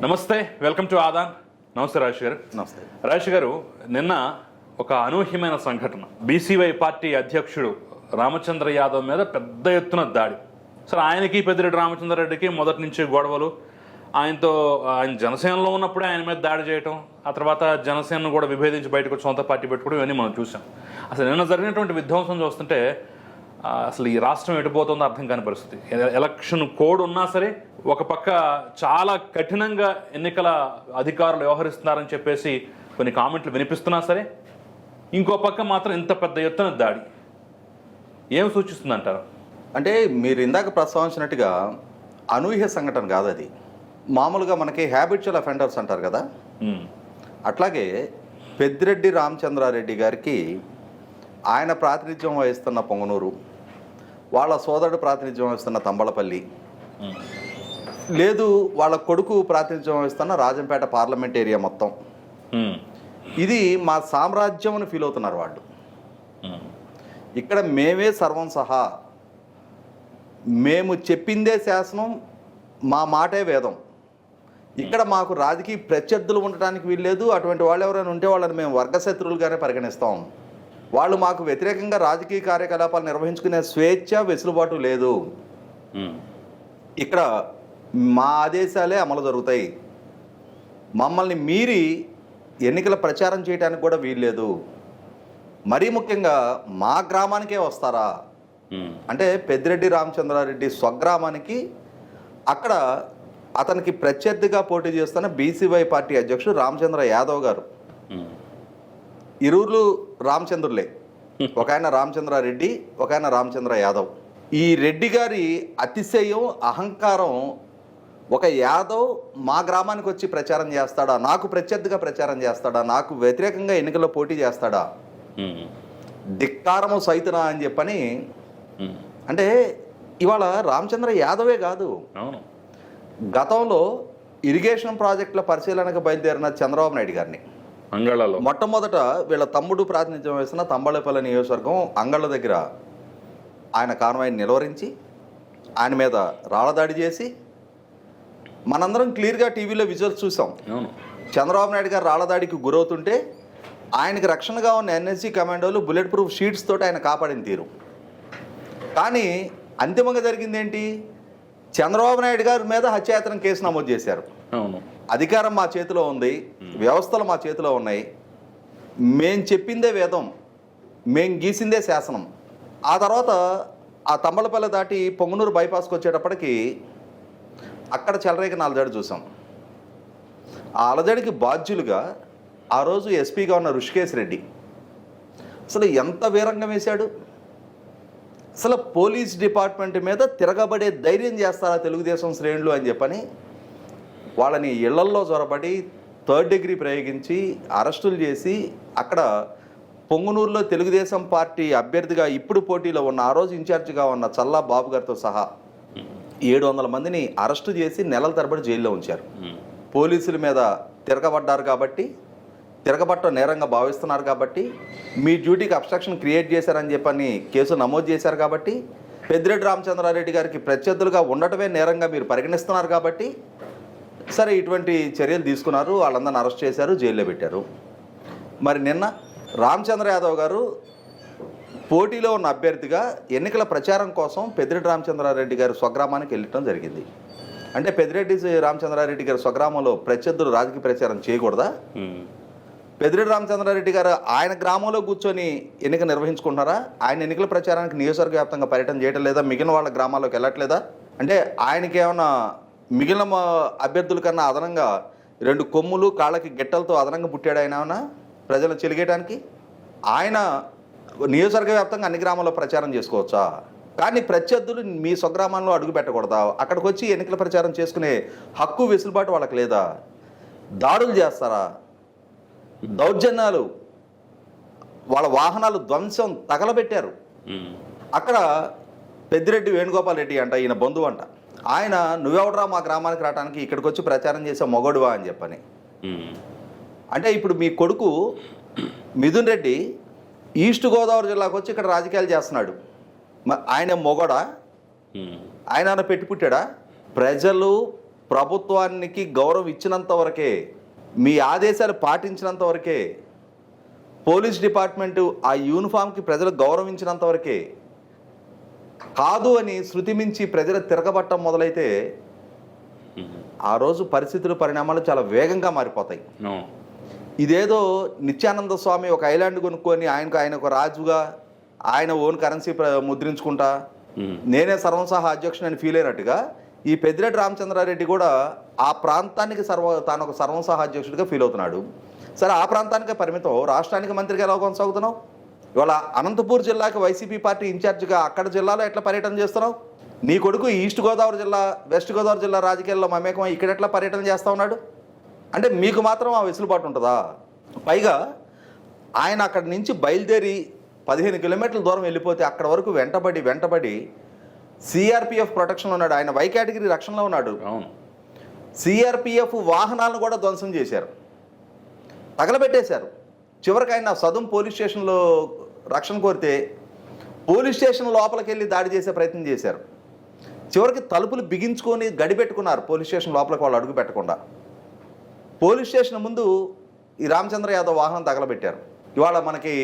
నమస్తే welcome to Aadan. నమస్తే రాజేష్ గారు. నమస్తే. రాజేష్ గారు నిన్న ఒక అనూహ్యమైన సంఘటన. బీసీవై పార్టీ అధ్యక్షుడు రామచంద్ర యాదవ్ మీద పెద్ద ఎత్తున దాడి. సరే ఆయనకి పెద్దిరెడ్డి రామచంద్రరెడ్డికి మొదటి నుంచి గొడవలు. ఆయనతో ఆయన జనసేనలో ఉన్నప్పుడే ఆయన మీద దాడి చేయటం ఆ తర్వాత జనసేనను కూడా విభేదించి బయటకు వచ్చి సొంత పార్టీ పెట్టుకోవడం ఇవన్నీ మనం చూసాం. అసలు నిన్న జరిగినటువంటి విధ్వంసం చూస్తుంటే అసలు ఈ రాష్ట్రం ఎటుపోతుందో అర్థం కాని పరిస్థితి. ఎలక్షన్ కోడ్ ఉన్నా సరే ఒక పక్క చాలా కఠినంగా ఎన్నికల అధికారులు వ్యవహరిస్తున్నారని చెప్పేసి కొన్ని కామెంట్లు వినిపిస్తున్నా సరే ఇంకో పక్క మాత్రం ఇంత పెద్ద ఎత్తున దాడి. ఏం సూచిస్తుంది అంటారు అంటే మీరు ఇందాక ప్రస్తావించినట్టుగా అనూహ్య సంఘటన కాదు అది. మామూలుగా మనకి హ్యాబిచువల్ అఫెండర్స్ అంటారు కదా. అట్లాగే పెద్దిరెడ్డి రామచంద్రారెడ్డి గారికి ఆయన ప్రాతినిధ్యం వహిస్తున్న పొంగనూరు వాళ్ళ సోదరుడు ప్రాతినిధ్యం వహిస్తున్న తంబళపల్లి లేదు వాళ్ళ కొడుకు ప్రాతినిధ్యం వహిస్తున్న రాజంపేట పార్లమెంట్ ఏరియా మొత్తం. ఇది మా సామ్రాజ్యం అని ఫీల్ అవుతున్నారు వాళ్ళు. ఇక్కడ మేమే సర్వం సహా. మేము చెప్పిందే శాసనం మా మాటే వేదం. ఇక్కడ మాకు రాజకీయ ప్రత్యర్థులు ఉండటానికి వీల్లేదు. అటువంటి వాళ్ళు ఎవరైనా ఉంటే వాళ్ళని మేము వర్గశత్రువులుగానే పరిగణిస్తాం. వాళ్ళు మాకు వ్యతిరేకంగా రాజకీయ కార్యకలాపాలు నిర్వహించుకునే స్వేచ్ఛ వెసులుబాటు లేదు. ఇక్కడ మా ఆదేశాలే అమలు జరుగుతాయి. మమ్మల్ని మీరి ఎన్నికల ప్రచారం చేయడానికి కూడా వీల్లేదు. మరీ ముఖ్యంగా మా గ్రామానికే వస్తారా? అంటే పెద్దిరెడ్డి రామచంద్రారెడ్డి స్వగ్రామానికి అక్కడ అతనికి ప్రత్యర్థిగా పోటీ చేస్తున్న బీసీవై పార్టీ అధ్యక్షుడు రామచంద్ర యాదవ్ గారు. ఇరువురు రామచంద్రులే. ఒక ఆయన రామచంద్రారెడ్డి ఒక ఆయన రామచంద్ర యాదవ్. ఈ రెడ్డి గారి అతిశయం అహంకారం ఒక యాదవ్ మా గ్రామానికి వచ్చి ప్రచారం చేస్తాడా? నాకు ప్రత్యర్థిగా ప్రచారం చేస్తాడా? నాకు వ్యతిరేకంగా ఎన్నికల్లో పోటీ చేస్తాడా? ధిక్కారము సైతునా అని చెప్పని అంటే ఇవాళ రామచంద్ర యాదవే కాదు. గతంలో ఇరిగేషన్ ప్రాజెక్టుల పరిశీలనకు బయలుదేరిన చంద్రబాబు నాయుడు గారిని. అంగళలో మొట్టమొదట వీళ్ళ తమ్ముడు ప్రాతినిధ్యం వహిస్తున్న తంబళపల్లి నియోజకవర్గం అంగళ్ళ దగ్గర ఆయన కాన్వాయిని నిలువరించి ఆయన మీద రాళ్ళదాడి చేసి మనందరం క్లియర్గా టీవీలో విజువల్స్ చూసాం. చంద్రబాబు నాయుడు గారు రాళ్ళదాడికి గురవుతుంటే ఆయనకి రక్షణగా ఉన్న ఎన్ఎస్సీ కమాండోలు బుల్లెట్ ప్రూఫ్ షీట్స్ తోటి ఆయన కాపాడిన తీరు. కానీ అంతిమంగా జరిగింది ఏంటి చంద్రబాబు నాయుడు గారి మీద హత్యాయత్నం కేసు నమోదు చేశారు. అవును. అధికారం మా చేతిలో ఉంది వ్యవస్థలు మా చేతిలో ఉన్నాయి. మేం చెప్పిందే వేదం మేం గీసిందే శాసనం. ఆ తర్వాత ఆ తంబలపల్లి దాటి పొంగునూరు బైపాస్కి వచ్చేటప్పటికి అక్కడ చెలరేక అలజడి చూసాం. ఆ అలజడికి బాధ్యులుగా ఆ రోజు ఎస్పీగా ఉన్న ఋషికేశ్ రెడ్డి. అసలు ఎంత వీరంగం వేశాడు? అసలు పోలీస్ డిపార్ట్మెంట్ మీద తిరగబడే ధైర్యం చేస్తారా తెలుగుదేశం శ్రేణులు అని చెప్పని వాళ్ళని ఇళ్ళల్లో చొరబడి థర్డ్ డిగ్రీ ప్రయోగించి అరెస్టులు చేసి అక్కడ పొంగునూరులో తెలుగుదేశం పార్టీ అభ్యర్థిగా ఇప్పుడు పోటీలో ఉన్న ఆ రోజు ఇన్ఛార్జిగా ఉన్న చల్లా బాబు గారితో సహా ఏడు వందల మందిని అరెస్టు చేసి నెలల తరబడి జైల్లో ఉంచారు. పోలీసుల మీద తిరగబడ్డారు కాబట్టి తిరగబట్ట నేరంగా భావిస్తున్నారు కాబట్టి మీ డ్యూటీకి అబ్స్ట్రక్షన్ క్రియేట్ చేశారని చెప్పని కేసు నమోదు చేశారు కాబట్టి పెద్దిరెడ్డి రామచంద్రారెడ్డి గారికి ప్రత్యర్థులుగా ఉండటమే నేరంగా మీరు పరిగణిస్తున్నారు కాబట్టి సరే ఇటువంటి చర్యలు తీసుకున్నారు. వాళ్ళందరిని అరెస్ట్ చేశారు జైల్లో పెట్టారు. మరి నిన్న రామచంద్ర యాదవ్ గారు పోటీలో ఉన్న అభ్యర్థిగా ఎన్నికల ప్రచారం కోసం పెద్దిరెడ్డి రామచంద్రారెడ్డి గారి స్వగ్రామానికి వెళ్ళటం జరిగింది. అంటే పెద్దిరెడ్డి రామచంద్రారెడ్డి గారి స్వగ్రామంలో ప్రత్యర్థులు రాజకీయ ప్రచారం చేయకూడదా? పెద్దిరెడ్డి రామచంద్రారెడ్డి గారు ఆయన గ్రామంలో కూర్చొని ఎన్నిక నిర్వహించుకుంటున్నారా? ఆయన ఎన్నికల ప్రచారానికి నియోజకవర్గ వ్యాప్తంగా పర్యటన చేయటం లేదా మిగిలిన వాళ్ళ గ్రామాల్లోకి వెళ్ళట్లేదా? అంటే ఆయనకి ఏమైనా మిగిలిన అభ్యర్థుల కన్నా అదనంగా రెండు కొమ్ములు కాళ్ళకి గిట్టలతో అదనంగా పుట్టాడు ఆయన ఏమన్నా? ప్రజలు చెలిగేయడానికి ఆయన నియోజకవర్గ వ్యాప్తంగా అన్ని గ్రామాల్లో ప్రచారం చేసుకోవచ్చా? కానీ ప్రత్యర్థులు మీ స్వగ్రామాల్లో అడుగు పెట్టకూడదా? అక్కడికి వచ్చి ఎన్నికల ప్రచారం చేసుకునే హక్కు వెసులుబాటు వాళ్ళకి లేదా? దాడులు చేస్తారా? దౌర్జన్యాలు. వాళ్ళ వాహనాలు ధ్వంసం తగలబెట్టారు. అక్కడ పెద్దిరెడ్డి వేణుగోపాల్ రెడ్డి అంట ఈయన బంధువు అంట. ఆయన నువ్వెవడరా మా గ్రామానికి రావడానికి ఇక్కడికి వచ్చి ప్రచారం చేసే మొగడువా? అని చెప్పని. అంటే ఇప్పుడు మీ కొడుకు మిథున్ రెడ్డి ఈస్ట్ గోదావరి జిల్లాకు వచ్చి ఇక్కడ రాజకీయాలు చేస్తున్నాడు. ఆయన మొగడా? ఆయన పెట్టి పుట్టాడా? ప్రజలు ప్రభుత్వానికి గౌరవం ఇచ్చినంత వరకే మీ ఆదేశాలు పాటించినంత వరకే పోలీస్ డిపార్ట్మెంటు ఆ యూనిఫామ్కి ప్రజలు గౌరవించినంత వరకే కాదు అని శృతి మించి ప్రజలు తిరగబట్టం మొదలైతే ఆ రోజు పరిస్థితులు పరిణామాలు చాలా వేగంగా మారిపోతాయి. ఇదేదో నిత్యానంద స్వామి ఒక ఐలాండ్ కొనుక్కొని ఆయనకు ఆయన ఒక రాజుగా ఆయన ఓన్ కరెన్సీ ముద్రించుకుంటా నేనే సర్వసహా అధ్యక్షుడు అని ఫీల్ అయినట్టుగా ఈ పెద్దిరెడ్డి రామచంద్రారెడ్డి కూడా ఆ ప్రాంతానికి సర్వ తాను ఒక సర్వసహా అధ్యక్షుడిగా ఫీల్ అవుతున్నాడు. సరే ఆ ప్రాంతానికే పరిమితం. రాష్ట్రానికి మంత్రిగా ఎలా కొనసాగుతున్నావు? ఇవాళ అనంతపూర్ జిల్లాకి వైసీపీ పార్టీ ఇన్ఛార్జిగా అక్కడ జిల్లాలో ఎట్లా పర్యటన చేస్తున్నావు? నీ కొడుకు ఈస్ట్ గోదావరి జిల్లా వెస్ట్ గోదావరి జిల్లా రాజకీయాల్లో మమేకం ఇక్కడ ఎట్లా పర్యటన చేస్తా ఉన్నాడు? అంటే మీకు మాత్రం ఆ వెసులుబాటు ఉంటుందా? పైగా ఆయన అక్కడి నుంచి బయలుదేరి పదిహేను కిలోమీటర్ల దూరం వెళ్ళిపోతే అక్కడ వరకు వెంటబడి వెంటబడి సిఆర్పిఎఫ్ ప్రొటెక్షన్లో ఉన్నాడు. ఆయన వై కేటగిరీ రక్షణలో ఉన్నాడు. అవును. సిఆర్పిఎఫ్ వాహనాలను కూడా ధ్వంసం చేశారు. తగలబెట్టేశారు. చివరికి ఆయన సదుం పోలీస్ స్టేషన్లో రక్షణ కోరితే పోలీస్ స్టేషన్ లోపలికి వెళ్ళి దాడి చేసే ప్రయత్నం చేశారు. చివరికి తలుపులు బిగించుకొని గడిపెట్టుకున్నారు పోలీస్ స్టేషన్ లోపలికి వాళ్ళు అడుగు పెట్టకుండా. పోలీస్ స్టేషన్ ముందు ఈ రామచంద్ర యాదవ్ వాహనం తగలబెట్టారు. ఇవాళ మనకి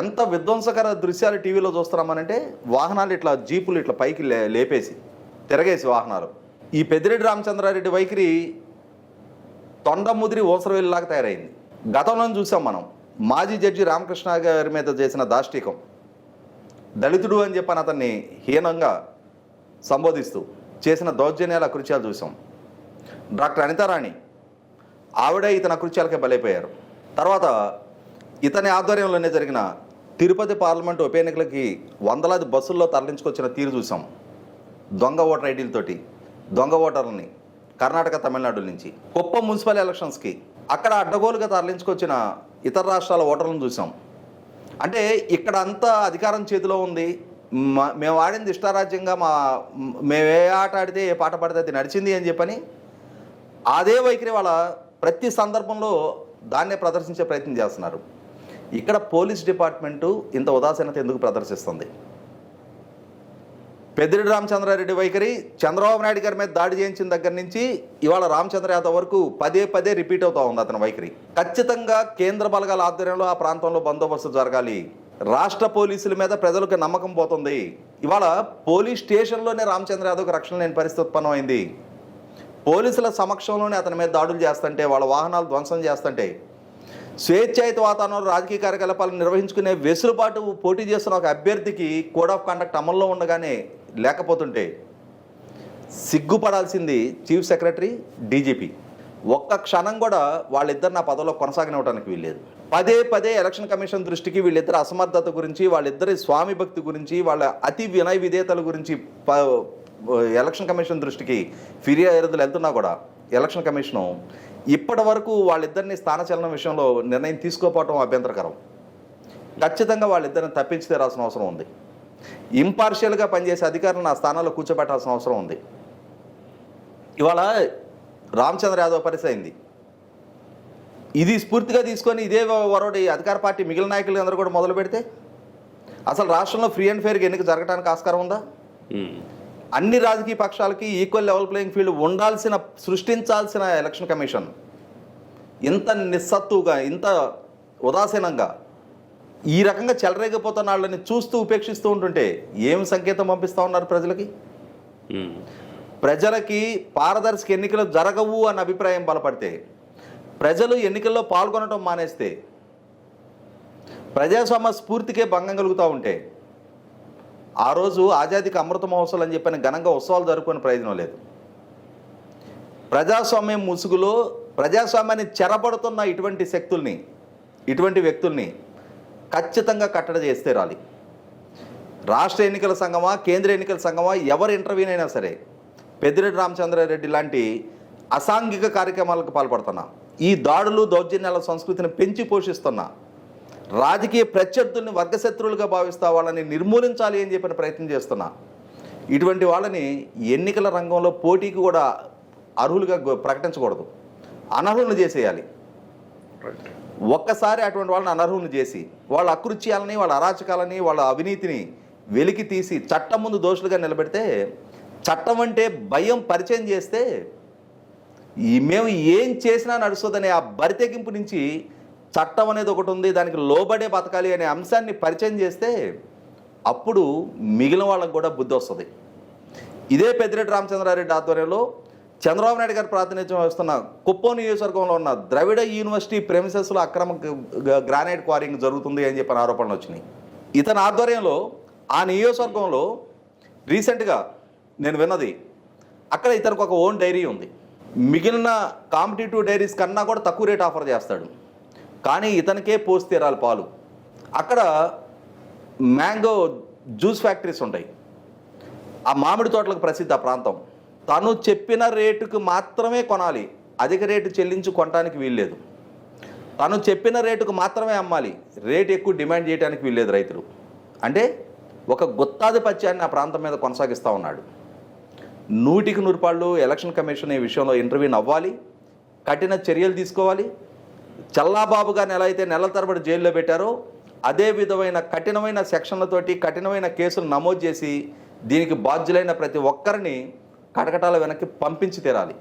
ఎంత విధ్వంసకర దృశ్యాలు టీవీలో చూస్తున్నామనంటే వాహనాలు ఇట్లా జీపులు ఇట్లా పైకి లే లేపేసి తిరగేసి వాహనాలు. ఈ పెద్దిరెడ్డి రామచంద్రారెడ్డి వైఖరి తొండ ముదిరి ఓసరవెల్లిలాగా తయారైంది. గతంలో చూసాం మనం. మాజీ జడ్జి రామకృష్ణ గారి మీద చేసిన దాష్టికం. దళితుడు అని చెప్పని అతన్ని హీనంగా సంబోధిస్తూ చేసిన దౌర్జన్యాల కృత్యాలు చూసాం డాక్టర్ అనితారాణి ఆవిడ ఇతని కృత్యాలకే బలైపోయారు. తర్వాత ఇతని ఆధ్వర్యంలోనే జరిగిన తిరుపతి పార్లమెంటు ఉప ఎన్నికలకి వందలాది బస్సుల్లో తరలించుకొచ్చిన తీరు చూసాం దొంగ ఓటర్ ఐడీలతోటి దొంగ ఓటర్లని కర్ణాటక తమిళనాడు నుంచి. కుప్పం మున్సిపల్ ఎలక్షన్స్కి అక్కడ అడ్డగోలుగా తరలించుకొచ్చిన ఇతర రాష్ట్రాల ఓటర్లను చూసాం. అంటే ఇక్కడ అంతా అధికారం చేతిలో ఉంది. మేము ఆడింది ఇష్టారాజ్యంగా మా మేము ఏ ఆట ఆడితే ఏ పాట పాడితే అది నడిచింది అని చెప్పని అదే వైఖరి వాళ్ళ ప్రతి సందర్భంలో దాన్నే ప్రదర్శించే ప్రయత్నం చేస్తున్నారు. ఇక్కడ పోలీస్ డిపార్ట్మెంటు ఇంత ఉదాసీనత ఎందుకు ప్రదర్శిస్తుంది? పెద్దిరెడ్డి రామచంద్రారెడ్డి వైఖరి చంద్రబాబు నాయుడు గారి మీద దాడి చేయించిన దగ్గర నుంచి ఇవాళ రామచంద్ర యాదవ్ వరకు పదే పదే రిపీట్ అవుతా ఉంది అతని వైఖరి. ఖచ్చితంగా కేంద్ర బలగాల ఆధ్వర్యంలో ఆ ప్రాంతంలో బందోబస్తు జరగాలి. రాష్ట్ర పోలీసుల మీద ప్రజలకు నమ్మకం పోతుంది. ఇవాళ పోలీస్ స్టేషన్లోనే రామచంద్ర యాదవ్కి రక్షణ లేని పరిస్థితి ఉత్పన్నమైంది. పోలీసుల సమక్షంలోనే అతని మీద దాడులు చేస్తుంటే వాళ్ళ వాహనాలు ధ్వంసం చేస్తుంటే స్వేచ్ఛాయుత వాతావరణంలో రాజకీయ కార్యకలాపాలు నిర్వహించుకునే వెసులుబాటు పోటీ చేస్తున్న ఒక అభ్యర్థికి కోడ్ ఆఫ్ కండక్ట్ అమల్లో ఉండగానే లేకపోతుంటే సిగ్గుపడాల్సింది చీఫ్ సెక్రటరీ డీజీపీ. ఒక్క క్షణం కూడా వాళ్ళిద్దరు నా పదవిలో కొనసాగనివ్వడానికి వీల్లేదు. పదే పదే ఎలక్షన్ కమిషన్ దృష్టికి వీళ్ళిద్దరు అసమర్థత గురించి వాళ్ళిద్దరి స్వామి భక్తి గురించి వాళ్ళ అతి వినయ విధేయతల గురించి ప ఎలక్షన్ కమిషన్ దృష్టికి ఫిర్యాదులు వెళ్తున్నా కూడా ఎలక్షన్ కమిషను ఇప్పటి వరకు వాళ్ళిద్దరిని స్థానచలనం విషయంలో నిర్ణయం తీసుకోపోవటం అభ్యంతరకరం. ఖచ్చితంగా వాళ్ళిద్దరిని తప్పించి తీరాల్సిన అవసరం ఉంది. ఇంపార్షియల్గా పనిచేసే అధికారులను ఆ స్థానాల్లో కూర్చోబెట్టాల్సిన అవసరం ఉంది. ఇవాళ రామచంద్ర యాదవ్ పరిస్థితి అయింది. ఇది స్ఫూర్తిగా తీసుకొని ఇదే వరోడి అధికార పార్టీ మిగిలిన నాయకులు అందరూ కూడా మొదలు పెడితే అసలు రాష్ట్రంలో ఫ్రీ అండ్ ఫెయిర్గా ఎన్నిక జరగడానికి ఆస్కారం ఉందా? అన్ని రాజకీయ పక్షాలకి ఈక్వల్ లెవెల్ ప్లేయింగ్ ఫీల్డ్ ఉండాల్సిన సృష్టించాల్సిన ఎలక్షన్ కమిషన్ ఇంత నిస్సత్తుగా ఇంత ఉదాసీనంగా ఈ రకంగా చెలరేగిపోతున్న వాళ్ళని చూస్తూ ఉపేక్షిస్తూ ఉంటుంటే ఏం సంకేతం పంపిస్తూ ఉన్నారు ప్రజలకి? ప్రజలకి పారదర్శక ఎన్నికలు జరగవు అన్న అభిప్రాయం బలపడితే ప్రజలు ఎన్నికల్లో పాల్గొనడం మానేస్తే ప్రజాస్వామ్య స్ఫూర్తికే భంగం కలుగుతూ ఉంటే ఆ రోజు ఆజాదీకి అమృత మహోత్సవాలు అని చెప్పిన ఘనంగా ఉత్సవాలు జరుపుకునే ప్రయోజనం లేదు. ప్రజాస్వామ్యం ముసుగులో ప్రజాస్వామ్యాన్ని చెరబడుతున్న ఇటువంటి శక్తుల్ని ఇటువంటి వ్యక్తుల్ని ఖచ్చితంగా కట్టడి చేస్తే రాలి. రాష్ట్ర ఎన్నికల సంఘమా కేంద్ర ఎన్నికల సంఘమా ఎవరు ఇంటర్వ్యూన్ అయినా సరే పెద్దిరెడ్డి రామచంద్రారెడ్డి లాంటి అసాంఘిక కార్యక్రమాలకు పాల్పడుతున్నా ఈ దాడులు దౌర్జన్యాల సంస్కృతిని పెంచి పోషిస్తున్నా రాజకీయ ప్రత్యర్థుల్ని వర్గశత్రువులుగా భావిస్తా వాళ్ళని నిర్మూలించాలి అని చెప్పిన ప్రయత్నం చేస్తున్నా. ఇటువంటి వాళ్ళని ఎన్నికల రంగంలో పోటీకి కూడా అర్హులుగా ప్రకటించకూడదు. అనర్హులను చేసేయాలి. ఒక్కసారి అటువంటి వాళ్ళని అనర్హులను చేసి వాళ్ళ అకృత్యాలని వాళ్ళ అరాచకాలని వాళ్ళ అవినీతిని వెలికి తీసి చట్టం ముందు దోషులుగా నిలబెడితే చట్టం అంటే భయం పరిచయం చేస్తే మేము ఏం చేసినా నడుస్తుందనే ఆ బరితెగింపు నుంచి చట్టం అనేది ఒకటి ఉంది దానికి లోబడే బతకాలి అనే అంశాన్ని పరిచయం చేస్తే అప్పుడు మిగిలిన వాళ్ళకు కూడా బుద్ధి వస్తుంది. ఇదే పెద్దిరెడ్డి రామచంద్రారెడ్డి ఆధ్వర్యంలో చంద్రబాబు నాయుడు గారు ప్రాతినిధ్యం వస్తున్న కుప్పం నియోజకవర్గంలో ఉన్న ద్రవిడ యూనివర్సిటీ ప్రెమిసెస్లో అక్రమ గ్రానైట్ క్వారింగ్ జరుగుతుంది అని చెప్పిన ఆరోపణలు వచ్చినాయి. ఇతని ఆధ్వర్యంలో ఆ నియోజకవర్గంలో రీసెంట్గా నేను విన్నది అక్కడ ఇతనికి ఒక ఓన్ డైరీ ఉంది. మిగిలిన కాంపిటేటివ్ డైరీస్ కన్నా కూడా తక్కువ రేట్ ఆఫర్ చేస్తాడు. కానీ ఇతనికే పోసి తీరాలి పాలు. అక్కడ మ్యాంగో జ్యూస్ ఫ్యాక్టరీస్ ఉంటాయి. ఆ మామిడి తోటలకు ప్రసిద్ధి ఆ ప్రాంతం. తను చెప్పిన రేటుకు మాత్రమే కొనాలి. అధిక రేటు చెల్లించి కొనడానికి వీల్లేదు. తను చెప్పిన రేటుకు మాత్రమే అమ్మాలి. రేటు ఎక్కువ డిమాండ్ చేయడానికి వీల్లేదు రైతులు. అంటే ఒక గుత్తాధిపత్యాన్ని ఆ ప్రాంతం మీద కొనసాగిస్తూ ఉన్నాడు. నూటికి నూరుపాళ్ళు ఎలక్షన్ కమిషన్ ఈ విషయంలో ఇంటర్వ్యూని అవ్వాలి కఠిన చర్యలు తీసుకోవాలి. చల్లాబాబు గారిని ఎలా అయితే నెలల తరబడి జైల్లో పెట్టారో అదే విధమైన కఠినమైన సెక్షన్లతోటి కఠినమైన కేసులు నమోదు చేసి దీనికి బాధ్యులైన ప్రతి ఒక్కరిని కటకటాల వెనక్కి పంపించి తీరాలి.